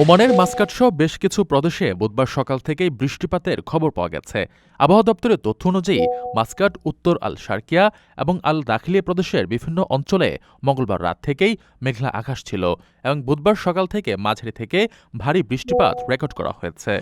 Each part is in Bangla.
ওমানের মাস্কাট সহ বেশ কিছু প্রদেশে বুধবার সকাল থেকেই বৃষ্টিপাতের খবর পাওয়া গেছে। আবহাওয়া দপ্তরের তথ্য অনুযায়ী মাস্কাট, উত্তর আল শার্কিয়া এবং আল দাখিলিয়া প্রদেশের বিভিন্ন অঞ্চলে মঙ্গলবার রাত থেকেই মেঘলা আকাশ ছিল এবং বুধবার সকাল থেকে মাঝারি থেকে ভারী বৃষ্টিপাত রেকর্ড করা হয়েছে।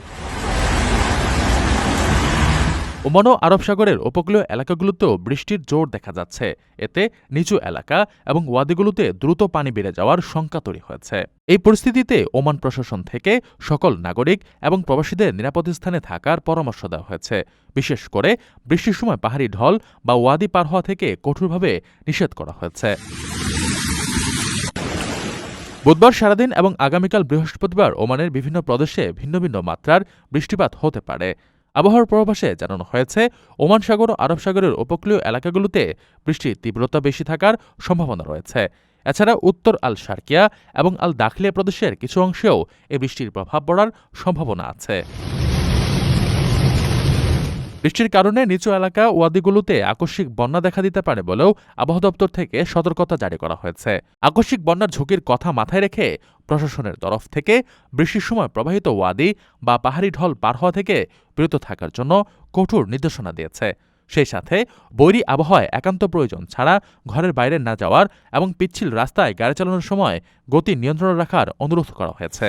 ওমান ও আরব সাগরের উপকূলীয় এলাকাগুলোতেও বৃষ্টির জোর দেখা যাচ্ছে। এতে নিচু এলাকা এবং ওয়াদিগুলোতে দ্রুত পানি বেড়ে যাওয়ার শঙ্কা তৈরি হয়েছে। এই পরিস্থিতিতে ওমান প্রশাসন থেকে সকল নাগরিক এবং প্রবাসীদের নিরাপদ স্থানে থাকার পরামর্শ দেওয়া হয়েছে। বিশেষ করে বৃষ্টির সময় পাহাড়ি ঢল বা ওয়াদি পার হওয়া থেকে কঠোরভাবে নিষেধ করা হয়েছে। বুধবার সারাদিন এবং আগামীকাল বৃহস্পতিবার ওমানের বিভিন্ন প্রদেশে ভিন্ন ভিন্ন মাত্রার বৃষ্টিপাত হতে পারে। আবহাওয়ার পূর্বাভাসে জানানো হয়েছে, ওমান সাগর ও আরব সাগরের উপকূলীয় এলাকাগুলোতে বৃষ্টির তীব্রতা বেশি থাকার সম্ভাবনা রয়েছে। এছাড়া উত্তর আল শার্কিয়া এবং আল দাখলিয়া প্রদেশের কিছু অংশেও এ বৃষ্টির প্রভাব পড়ার সম্ভাবনা আছে। বৃষ্টির কারণে নিচু এলাকা ওয়াদিগুলোতে আকস্মিক বন্যা দেখা দিতে পারে বলেও আবহাওয়া দপ্তর থেকে সতর্কতা জারি করা হয়েছে। আকস্মিক বন্যার ঝুঁকির কথা মাথায় রেখে প্রশাসনের তরফ থেকে বৃষ্টির সময় প্রবাহিত ওয়াদি বা পাহাড়ি ঢল পার হওয়া থেকে বিরত থাকার জন্য কঠোর নির্দেশনা দিয়েছে। সেই সাথে বৈরী আবহাওয়ায় একান্ত প্রয়োজন ছাড়া ঘরের বাইরে না যাওয়ার এবং পিচ্ছিল রাস্তায় গাড়ি চালানোর সময় গতি নিয়ন্ত্রণ রাখার অনুরোধ করা হয়েছে।